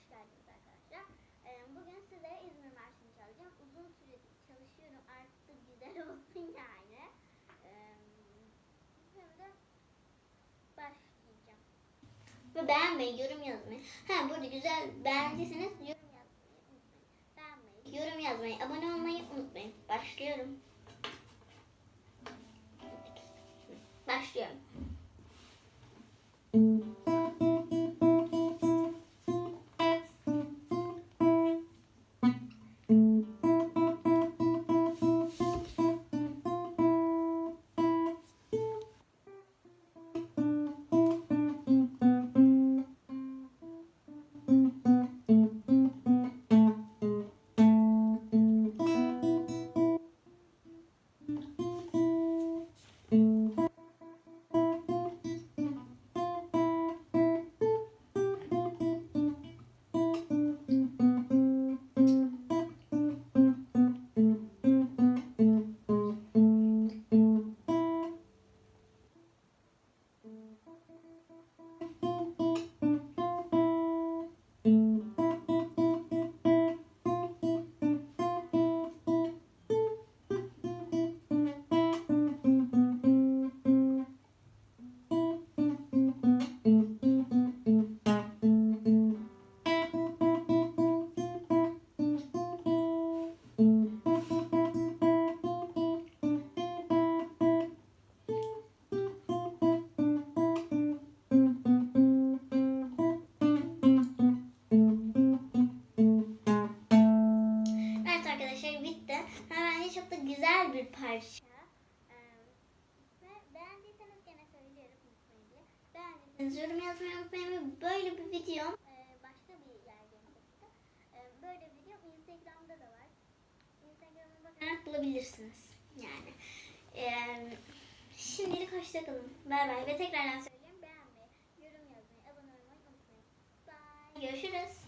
hoş geldiniz arkadaşlar. Ee, bugün size İzmir Marşı'nı çalacağım. Uzun süredir çalışıyorum. Artık güzel olsun yani. Ee, şimdi başlayacağım. Ve beğenmeyi, yorum yazmayı. Ha burada güzel beğendiyseniz yorum yazmayı unutmayın. Beğenmeyi, yorum yazmayı, abone olmayı unutmayın. Başlıyorum. Başlıyorum. Güzel bir parça. Ee, Ve beğendiyseniz gene söylüyorum unutmayın diye. Beğendiyseniz yorum yazmayı unutmayın böyle bir video e, başka bir yapıldı. E, Böyle bir video Instagram'da da var. Instagram'a bakarak bulabilirsiniz. Yani. E, Şimdilik hoşçakalın. Bay bay ve tekrardan söyleyeyim beğenmeyi, yorum yazmayı, abone olmayı unutmayın. Bye. Görüşürüz.